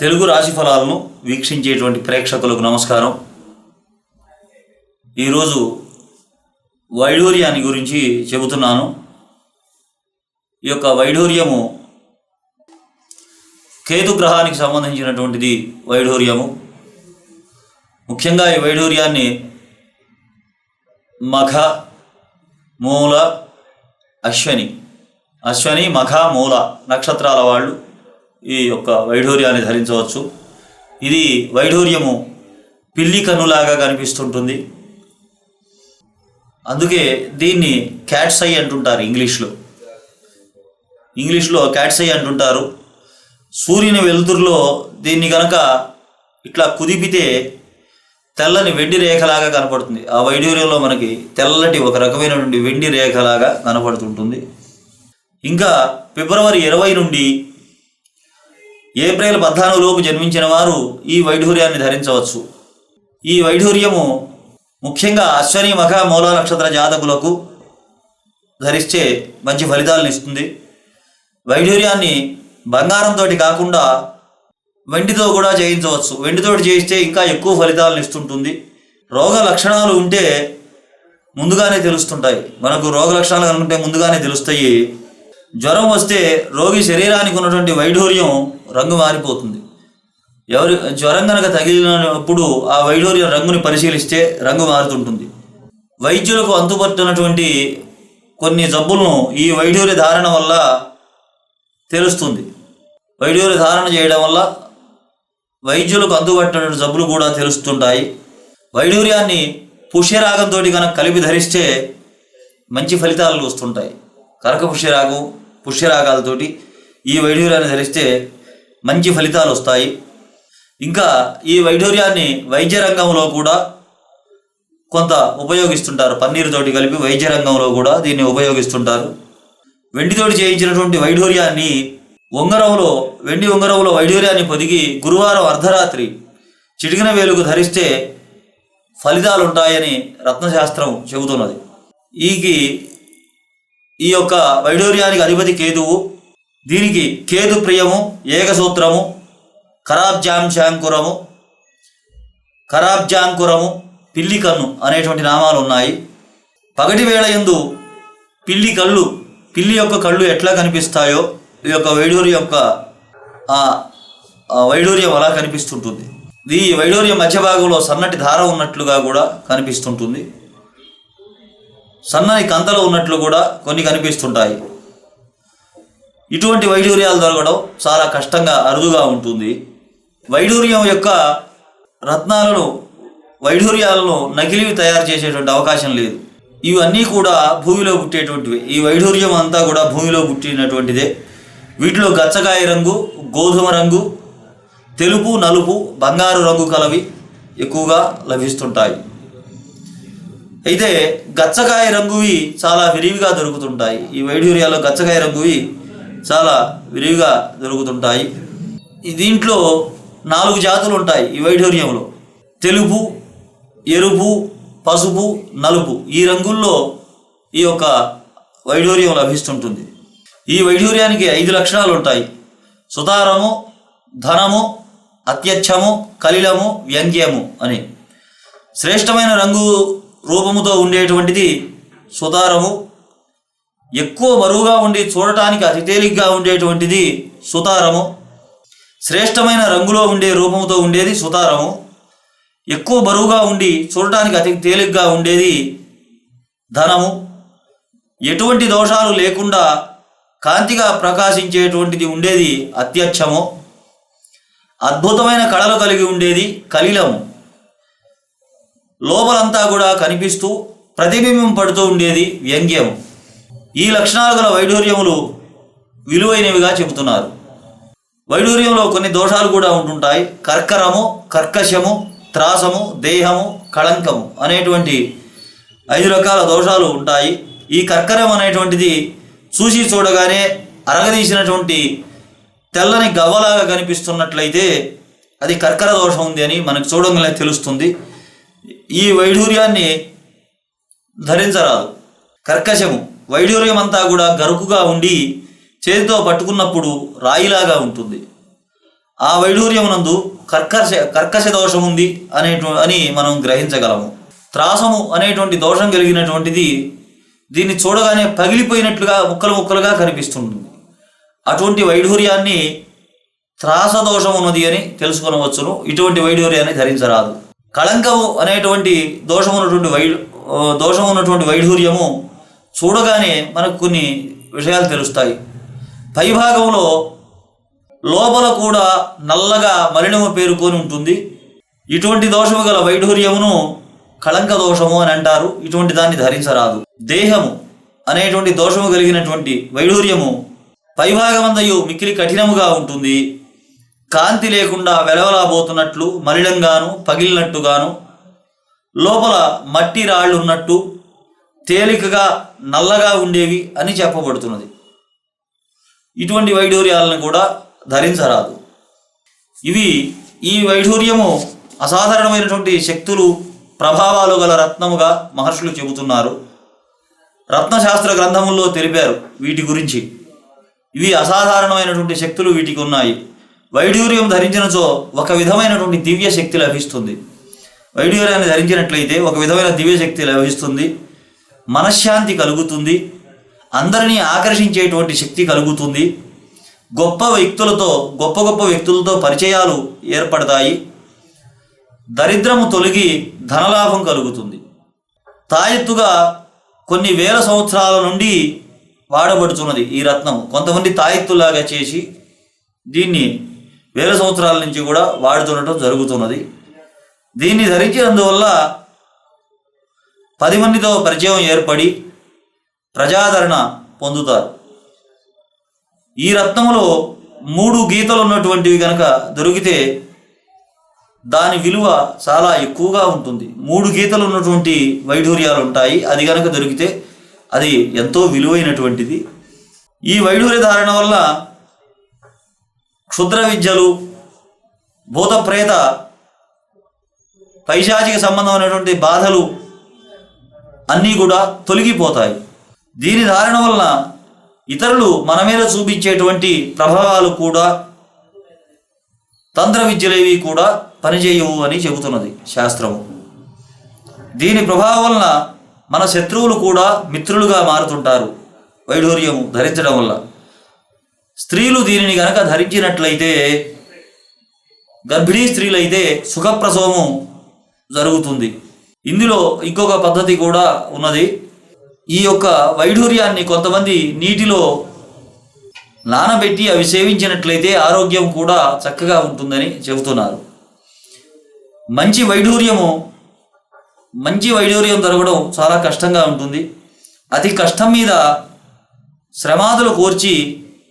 తెలుగు రాశి ఫలాలను వీక్షించేటువంటి ప్రేక్షకులకు నమస్కారం. ఈరోజు వైడూర్యాన్ని గురించి చెబుతున్నాను. ఈ యొక్క వైఢూర్యము కేతు గ్రహానికి సంబంధించినటువంటిది వైఢూర్యము. ముఖ్యంగా ఈ వైఢూర్యాన్ని మఖ మూల అశ్వని. అశ్వని మఖ మూల నక్షత్రాల వాళ్ళు ఈ యొక్క వైఢూర్యాన్ని ధరించవచ్చు. ఇది వైఢూర్యము పిల్లి కన్నులాగా కనిపిస్తుంటుంది. అందుకే దీన్ని క్యాట్స్ ఐ అంటుంటారు ఇంగ్లీష్లో. ఇంగ్లీష్లో క్యాట్స్ ఐ అంటుంటారు. సూర్యుని వెలుతురులో దీన్ని కనుక ఇట్లా కుదిపితే తెల్లని వెండి రేఖలాగా కనపడుతుంది. ఆ వైడూర్యంలో మనకి తెల్లటి ఒక రకమైనటువంటి వెండి రేఖలాగా కనపడుతుంటుంది. ఇంకా ఫిబ్రవరి ఇరవై నుండి ఏప్రిల్ పద్నాలుగు లోపు జన్మించిన వారు ఈ వైఢూర్యాన్ని ధరించవచ్చు. ఈ వైఢూర్యము ముఖ్యంగా అశ్వని మఖ మూల నక్షత్ర జాతకులకు ధరిస్తే మంచి ఫలితాలను ఇస్తుంది. వైఢూర్యాన్ని బంగారంతో కాకుండా వెండితో కూడా చేయించవచ్చు వెండితో చేయిస్తే ఇంకా ఎక్కువ ఫలితాలను ఇస్తుంటుంది. రోగ లక్షణాలు ఉంటే ముందుగానే తెలుస్తుంటాయి. మనకు రోగ లక్షణాలు కనుకుంటే ముందుగానే తెలుస్తాయి. జ్వరం వస్తే రోగి శరీరానికి ఉన్నటువంటి వైఢూర్యం రంగు మారిపోతుంది. ఎవరి జ్వరం కనుక తగిలినప్పుడు ఆ వైఢూర్యం రంగుని పరిశీలిస్తే రంగు మారుతుంటుంది. వైద్యులకు అంతుపట్టినటువంటి కొన్ని జబ్బులను ఈ వైఢూర్య ధారణ వల్ల తెలుస్తుంది. వైఢూర్య ధారణ చేయడం వల్ల వైద్యులకు అందుబట్టినటువంటి జబ్బులు కూడా తెలుస్తుంటాయి. వైడూర్యాన్ని పుష్యరాగంతో కనుక కలిపి ధరిస్తే మంచి ఫలితాలు వస్తుంటాయి. కరక పుష్యరాగం పుష్యరాగాలతోటి ఈ వైఢూర్యాన్ని ధరిస్తే మంచి ఫలితాలు వస్తాయి. ఇంకా ఈ వైఢూర్యాన్ని వైద్య రంగంలో కూడా కొంత ఉపయోగిస్తుంటారు. పన్నీరుతోటి కలిపి వైద్య రంగంలో కూడా దీన్ని ఉపయోగిస్తుంటారు. వెండితోటి చేయించినటువంటి వైఢూర్యాన్ని ఉంగరంలో వెండి ఉంగరంలో వైఢూర్యాన్ని పొదిగి గురువారం అర్ధరాత్రి చిటికిన వేలుకు ధరిస్తే ఫలితాలుంటాయని రత్నశాస్త్రం చెబుతున్నది. ఈకి ఈ యొక్క వైడూర్యానికి అధిపతి కేతువు దీనికి కేతు ప్రియము ఏకసూత్రము కరాబ్జాంశాంకురము కరాబ్జాంకురము పిల్లి కన్ను అనేటువంటి నామాలు ఉన్నాయి. పగటి వేళ ఎందు పిల్లి కళ్ళు పిల్లి యొక్క కళ్ళు ఎట్లా కనిపిస్తాయో ఈ యొక్క వైడూరి యొక్క ఆ వైడూర్యం అలా కనిపిస్తుంటుంది. ఈ వైడూర్యం మధ్య భాగంలో సన్నటి ధార ఉన్నట్లుగా కూడా కనిపిస్తుంటుంది. సన్నని కంతలో ఉన్నట్లు కూడా కొన్ని కనిపిస్తుంటాయి. ఇటువంటి వైడూర్యాలు దొరకడం చాలా కష్టంగా అరుదుగా ఉంటుంది. వైడూర్యం యొక్క రత్నాలను వైఢూర్యాలను నకిలివి తయారు చేసేటువంటి అవకాశం లేదు. ఇవన్నీ కూడా భూమిలో పుట్టేటువంటివి. ఈ వైఢూర్యం అంతా కూడా భూమిలో పుట్టినటువంటిదే. వీటిలో గచ్చకాయ రంగు గోధుమ రంగు తెలుపు నలుపు బంగారు రంగు కలవి ఎక్కువగా లభిస్తుంటాయి. అయితే గచ్చకాయ రంగువి చాలా విరివిగా దొరుకుతుంటాయి. ఈ వైడూరియాలో గచ్చకాయ రంగువి చాలా విరివిగా దొరుకుతుంటాయి. దీంట్లో నాలుగు జాతులు ఉంటాయి ఈ వైఢూర్యంలో తెలుపు ఎరుపు పసుపు నలుపు ఈ రంగుల్లో ఈ యొక్క వైఢూర్యం లభిస్తుంటుంది. ఈ వైఢూర్యానికి ఐదు లక్షణాలు ఉంటాయి. సుతారము ధనము అత్యచ్చము కలిలము వ్యంగ్యము అని. శ్రేష్టమైన రంగు రూపముతో ఉండేటువంటిది సుతారము. ఎక్కువ బరువుగా ఉండి చూడటానికి అతి తేలిగ్గా ఉండేటువంటిది సుతారము. శ్రేష్టమైన రంగులో ఉండే రూపముతో ఉండేది సుతారము. ఎక్కువ బరువుగా ఉండి చూడటానికి అతి తేలిగ్గా ఉండేది ధనము. ఎటువంటి దోషాలు లేకుండా కాంతిగా ప్రకాశించేటువంటిది ఉండేది అత్యక్షము. అద్భుతమైన కళలు కలిగి ఉండేది కలిలము. లోపలంతా కూడా కనిపిస్తూ ప్రతిబింబం పడుతూ ఉండేది వ్యంగ్యం. ఈ లక్షణాలు గల వైఢూర్యములు విలువైనవిగా చెబుతున్నారు. వైఢూర్యంలో కొన్ని దోషాలు కూడా ఉంటుంటాయి. కర్కరము కర్కశము త్రాసము దేహము కళంకము అనేటువంటి ఐదు రకాల దోషాలు ఉంటాయి. ఈ కర్కరం అనేటువంటిది చూసి చూడగానే అరగదీసినటువంటి తెల్లని గవ్వలాగా కనిపిస్తున్నట్లయితే అది కర్కర దోషం ఉంది అని మనకు చూడంగానే తెలుస్తుంది. ఈ వైఢూర్యాన్ని ధరించరాదు. కర్కశము. వైఢూర్యం అంతా కూడా గరుకుగా ఉండి చేతితో పట్టుకున్నప్పుడు రాయిలాగా ఉంటుంది. ఆ వైఢూర్యమునందు కర్కశ కర్కశ దోషం ఉంది అనేటు అని మనం గ్రహించగలము. త్రాసము అనేటువంటి దోషం కలిగినటువంటిది దీన్ని చూడగానే పగిలిపోయినట్లుగా ముక్కలు ముక్కలుగా కనిపిస్తుంది. అటువంటి వైఢూర్యాన్ని త్రాస దోషం ఉన్నది అని తెలుసుకొనవచ్చును. ఇటువంటి వైఢూర్యాన్ని ధరించరాదు. కళంకము అనేటువంటి దోషం ఉన్నటువంటి వై దోషం ఉన్నటువంటి వైఢూర్యము చూడగానే మనకు కొన్ని విషయాలు తెలుస్తాయి. పైభాగంలో లోపల కూడా నల్లగా మలినము పేరుకొని ఉంటుంది. ఇటువంటి దోషము గల వైఢూర్యమును కళంక దోషము అని అంటారు. ఇటువంటి దాన్ని ధరించరాదు. దేహము అనేటువంటి దోషము కలిగినటువంటి వైఢూర్యము పైభాగమందయు మిక్కిలి కఠినముగా ఉంటుంది. కాంతి లేకుండా వెలవలాబోతున్నట్లు మలినంగాను పగిలినట్టుగాను లోపల మట్టి రాళ్ళు ఉన్నట్టు తేలికగా నల్లగా ఉండేవి అని చెప్పబడుతున్నది. ఇటువంటి వైఢూర్యాలను కూడా ధరించరాదు. ఇవి ఈ వైఢూర్యము అసాధారణమైనటువంటి శక్తులు ప్రభావాలు గల రత్నముగా మహర్షులు చెబుతున్నారు. రత్నశాస్త్ర గ్రంథముల్లో తెలిపారు వీటి గురించి. ఇవి అసాధారణమైనటువంటి శక్తులు వీటికి ఉన్నాయి. వైఢూర్యం ధరించినచో ఒక విధమైనటువంటి దివ్య శక్తి లభిస్తుంది. వైఢూర్యాన్ని ధరించినట్లయితే ఒక విధమైన దివ్య శక్తి లభిస్తుంది. మనశ్శాంతి కలుగుతుంది. అందరినీ ఆకర్షించేటువంటి శక్తి కలుగుతుంది. గొప్ప వ్యక్తులతో గొప్ప గొప్ప వ్యక్తులతో పరిచయాలు ఏర్పడతాయి. దరిద్రము తొలగి ధనలాభం కలుగుతుంది. తాయెత్తుగా కొన్ని వేల సంవత్సరాల నుండి వాడబడుతున్నది ఈ రత్నం కొంతమంది తాయెత్తులాగా చేసి దీన్ని వేల సంవత్సరాల నుంచి కూడా వాడుతుండటం జరుగుతున్నది. దీన్ని ధరించినందువల్ల పది మందితో పరిచయం ఏర్పడి ప్రజాదరణ పొందుతారు. ఈ రత్నములో మూడు గీతలు ఉన్నటువంటివి కనుక దొరికితే దాని విలువ చాలా ఎక్కువగా ఉంటుంది. మూడు గీతలు ఉన్నటువంటి వైఢూర్యాలు ఉంటాయి అది కనుక దొరికితే అది ఎంతో విలువైనటువంటిది. ఈ వైఢూర్య ధారణ వల్ల క్షుద్ర విద్యలు భూత ప్రేత పైశాచిక సంబంధమైనటువంటి బాధలు అన్నీ కూడా తొలగిపోతాయి. దీని ధారణ వలన ఇతరులు మన మీద చూపించేటువంటి ప్రభావాలు కూడా తంత్ర విద్యలేవి కూడా పనిచేయవు అని చెబుతున్నది శాస్త్రము. దీని ప్రభావం వలన మన శత్రువులు కూడా మిత్రులుగా మారుతుంటారు వైఢూర్యము ధరించడం వల్ల. స్త్రీలు దీనిని గనక ధరించినట్లయితే గర్భిణీ స్త్రీలైతే సుఖప్రసవము జరుగుతుంది. ఇందులో ఇంకొక పద్ధతి కూడా ఉన్నది. ఈ యొక్క వైఢూర్యాన్ని కొంతమంది నీటిలో నానబెట్టి అవి సేవించినట్లయితే ఆరోగ్యం కూడా చక్కగా ఉంటుందని చెబుతున్నారు. మంచి వైఢూర్యము మంచి వైఢూర్యం దొరకడం చాలా కష్టంగా ఉంటుంది. అతి కష్టం మీద శ్రమాదులు కోర్చి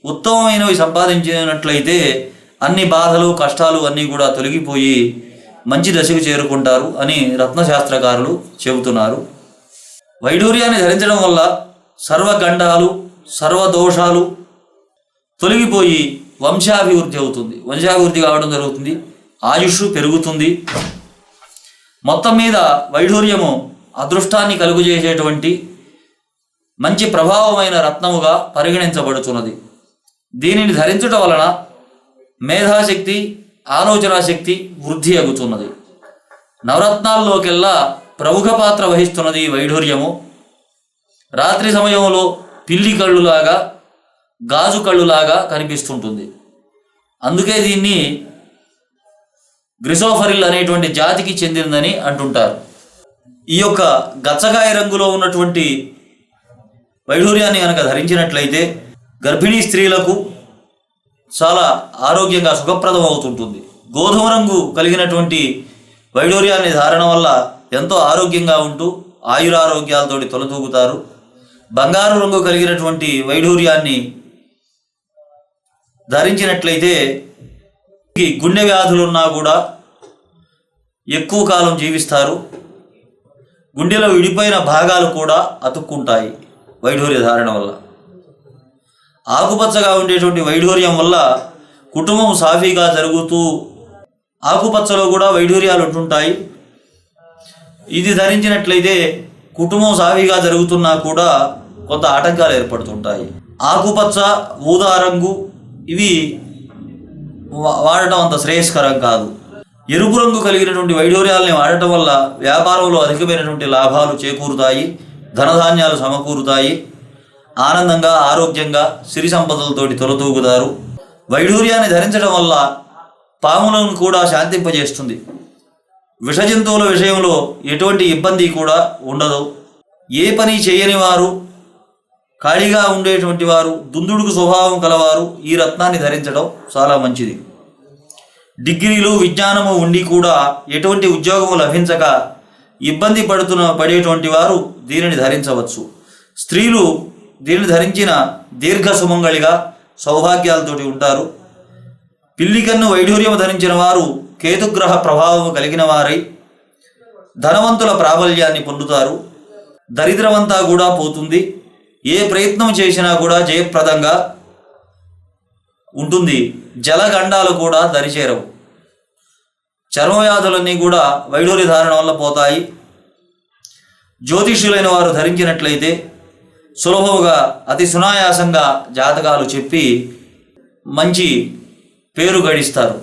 ఉత్తమమైనవి సంపాదించినట్లయితే అన్ని బాధలు కష్టాలు అన్నీ కూడా తొలగిపోయి మంచి దశకు చేరుకుంటారు అని రత్నశాస్త్రకారులు చెబుతున్నారు. వైఢూర్యాన్ని ధరించడం వల్ల సర్వగండాలు సర్వదోషాలు తొలగిపోయి వంశాభివృద్ధి అవుతుంది. వంశాభివృద్ధి కావడం జరుగుతుంది. ఆయుష్ పెరుగుతుంది. మొత్తం మీద వైఢూర్యము అదృష్టాన్ని కలుగజేసేటువంటి మంచి ప్రభావమైన రత్నముగా పరిగణించబడుతున్నది. దీనిని ధరించుట వలన మేధాశక్తి ఆలోచనా శక్తి వృద్ధి అగుతున్నది నవరత్నాల్లోకెల్లా ప్రముఖ పాత్ర వహిస్తున్నది ఈ వైఢూర్యము. రాత్రి సమయంలో పిల్లి కళ్ళులాగా గాజు కళ్ళులాగా కనిపిస్తుంటుంది. అందుకే దీన్ని గ్రిసోఫరిల్ అనేటువంటి జాతికి చెందిందని అంటుంటారు. ఈ యొక్క గచ్చకాయ రంగులో ఉన్నటువంటి వైఢూర్యాన్ని కనుక ధరించినట్లయితే గర్భిణీ స్త్రీలకు చాలా ఆరోగ్యంగా సుఖప్రదం అవుతుంటుంది గోధుమ రంగు కలిగినటువంటి వైడూర్యాన్ని ధారణ వల్ల ఎంతో ఆరోగ్యంగా ఉంటూ ఆయురారోగ్యాలతోటి తొలతూగుతారు బంగారు రంగు కలిగినటువంటి వైఢూర్యాన్ని ధరించినట్లయితే ఈ గుండె వ్యాధులున్నా కూడా ఎక్కువ కాలం జీవిస్తారు. గుండెలో విడిపోయిన భాగాలు కూడా అతుక్కుంటాయి వైఢూర్య ధారణ వల్ల. ఆకుపచ్చగా ఉండేటువంటి వైఢూర్యం వల్ల కుటుంబం సాఫీగా జరుగుతూ ఆకుపచ్చలో కూడా వైఢూర్యాలు ఉంటుంటాయి. ఇది ధరించినట్లయితే కుటుంబం సాఫీగా జరుగుతున్నా కూడా కొంత ఆటంకాలు ఏర్పడుతుంటాయి. ఆకుపచ్చ ఊదా రంగు ఇవి వా- వాడటం అంత శ్రేయస్కరం కాదు. ఎరుపు రంగు కలిగినటువంటి వైఢూర్యాలని వాడటం వల్ల వ్యాపారంలో అధికమైనటువంటి లాభాలు చేకూరుతాయి ధనధాన్యాలు సమకూరుతాయి. ఆనందంగా ఆరోగ్యంగా సిరి సంపదలతోటి తొలతూగుతారు. వైఢూర్యాన్ని ధరించడం వల్ల పాములను కూడా శాంతింపజేస్తుంది. విష జంతువుల విషయంలో ఎటువంటి ఇబ్బంది కూడా ఉండదు. ఏ పని చేయని వారు ఖాళీగా ఉండేటువంటి వారు దుందుడుకు స్వభావం కలవారు ఈ రత్నాన్ని ధరించడం చాలా మంచిది. డిగ్రీలు విజ్ఞానము ఉండి కూడా ఎటువంటి ఉద్యోగము లభించక ఇబ్బంది పడుతున్న పడేటువంటి వారు దీనిని ధరించవచ్చు. స్త్రీలు దీన్ని ధరించిన దీర్ఘ సుమంగళిగా సౌభాగ్యాలతోటి ఉంటారు. పిల్లికన్ను వైఢూర్యం ధరించిన వారు కేతుగ్రహ ప్రభావం కలిగిన వారై ధనవంతుల ప్రాబల్యాన్ని పొందుతారు. దరిద్రమంతా కూడా పోతుంది. ఏ ప్రయత్నం చేసినా కూడా జయప్రదంగా ఉంటుంది. జలగండాలు కూడా దరిచేరవు. చర్మవ్యాధులన్నీ కూడా వైడూరి ధారణ వల్ల పోతాయి. జ్యోతిష్యులైన వారు ధరించినట్లయితే సులభముగా అతి సునాయాసంగా జాతకాలు చెప్పి మంచి పేరు గడిస్తారు.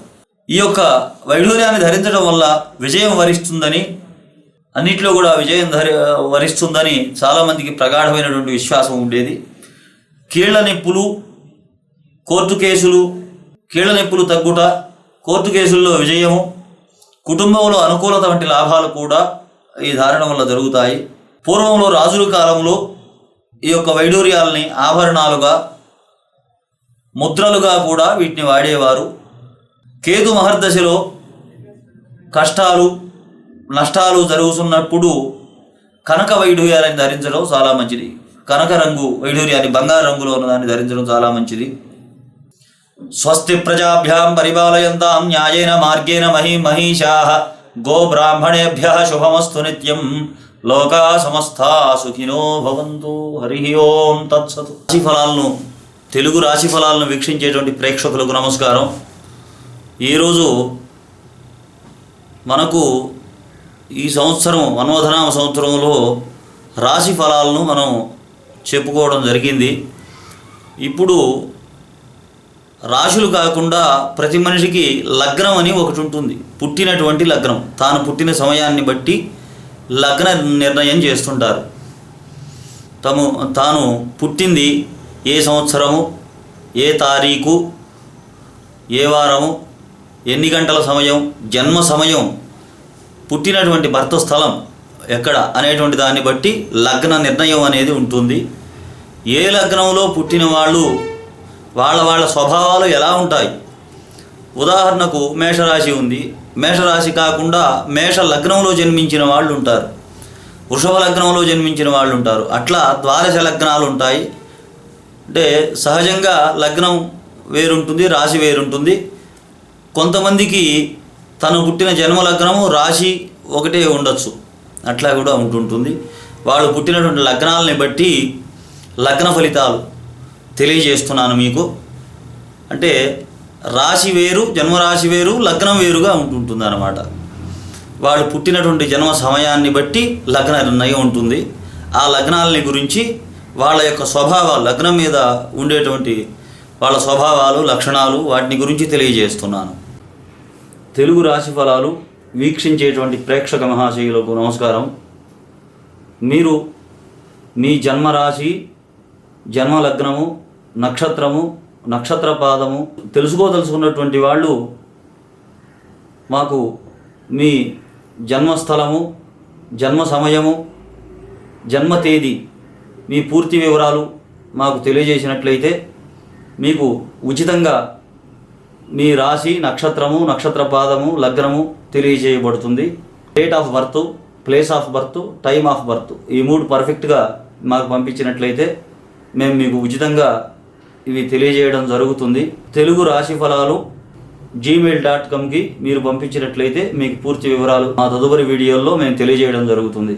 ఈ యొక్క వైఢూర్యాన్ని ధరించడం వల్ల విజయం వరిస్తుందని అన్నింటిలో కూడా విజయం ధరి వరిస్తుందని చాలామందికి ప్రగాఢమైనటువంటి విశ్వాసం ఉండేది. కీళ్ళ నొప్పులు కోర్టు కేసులు కీళ్ళ నొప్పులు తగ్గుట కోర్టు కేసుల్లో విజయము కుటుంబంలో అనుకూలత వంటి లాభాలు కూడా ఈ ధారణ వల్ల జరుగుతాయి. పూర్వంలో రాజుల కాలంలో ఈ యొక్క వైడూర్యాలని ఆభరణాలుగా ముద్రలుగా కూడా వీటిని వాడేవారు. కేతు మహర్దశలో కష్టాలు నష్టాలు జరుగుతున్నప్పుడు కనక వైఢూర్యాలని ధరించడం చాలా మంచిది. కనక రంగు వైడూర్యాన్ని బంగారు రంగులో ఉన్నదాన్ని ధరించడం చాలా మంచిది. స్వస్తి ప్రజాభ్యాం పరిపాలయంతాం న్యాయేన మార్గేణ మహీ మహిషా గో బ్రాహ్మణేభ్య శుభమస్తు నిత్యం. లోకా సమస్త సుఖినో భవంతు. హరి ఓం తత్సతు. రాశి ఫలాలను తెలుగు రాశి ఫలాలను వీక్షించేటువంటి ప్రేక్షకులకు నమస్కారం. ఈరోజు మనకు ఈ సంవత్సరం మన్వధనామ సంవత్సరంలో రాశి ఫలాలను మనం చెప్పుకోవడం జరిగింది. ఇప్పుడు రాశులు కాకుండా ప్రతి మనిషికి లగ్నం అని ఒకటి ఉంటుంది. పుట్టినటువంటి లగ్నం. తాను పుట్టిన సమయాన్ని బట్టి లగ్న నిర్ణయం చేస్తుంటారు. తము తాను పుట్టింది ఏ సంవత్సరము ఏ తారీఖు ఏ వారము ఎన్ని గంటల సమయం జన్మ సమయం పుట్టినటువంటి భర్త స్థలం ఎక్కడ అనేటువంటి దాన్ని బట్టి లగ్న నిర్ణయం అనేది ఉంటుంది. ఏ లగ్నంలో పుట్టిన వాళ్ళు వాళ్ళ వాళ్ళ స్వభావాలు ఎలా ఉంటాయి? ఉదాహరణకు మేషరాశి ఉంది. మేషరాశి కాకుండా మేష లగ్నంలో జన్మించిన వాళ్ళు ఉంటారు వృషభ లగ్నంలో జన్మించిన వాళ్ళు ఉంటారు అట్లా ద్వాదశ లగ్నాలు ఉంటాయి. అంటే సహజంగా లగ్నం వేరుంటుంది రాశి వేరుంటుంది. కొంతమందికి తను పుట్టిన జన్మ లగ్నము రాశి ఒకటే ఉండొచ్చు. అట్లా కూడా ఉంటుంటుంది. వాళ్ళు పుట్టినటువంటి లగ్నాలని బట్టి లగ్న ఫలితాలు తెలియజేస్తున్నాను మీకు. అంటే రాశి వేరు జన్మరాశి వేరు లగ్నం వేరుగా ఉంటుంటుంది అనమాట వాళ్ళు పుట్టినటువంటి జన్మ సమయాన్ని బట్టి లగ్న నిర్ణయం ఉంటుంది. ఆ లగ్నాలని గురించి వాళ్ళ యొక్క స్వభావాలు లగ్నం మీద ఉండేటువంటి వాళ్ళ స్వభావాలు లక్షణాలు వాటిని గురించి తెలియజేస్తున్నాను. తెలుగు రాశి ఫలాలు వీక్షించేటువంటి ప్రేక్షక మహాశయులకు నమస్కారం. మీరు మీ జన్మరాశి జన్మ లగ్నము నక్షత్రము నక్షత్ర పాదము తెలుసుకోదలుచుకున్నటువంటి వాళ్ళు మాకు మీ జన్మస్థలము జన్మ సమయము జన్మ తేదీ మీ పూర్తి వివరాలు మాకు తెలియజేసినట్లయితే మీకు ఉచితంగా మీ రాశి నక్షత్రము నక్షత్ర పాదము లగ్నము తెలియజేయబడుతుంది. Date of birth place of birth time of birth ఈ మూడు పర్ఫెక్ట్గా మాకు పంపించినట్లయితే మేము మీకు ఉచితంగా ఇవి తెలియజేయడం జరుగుతుంది. తెలుగు రాశి ఫలాలు జీమెయిల్ డాట్ కామ్కి మీరు పంపించినట్లయితే మీకు పూర్తి వివరాలు మా తదుపరి వీడియోల్లో మేము తెలియజేయడం జరుగుతుంది.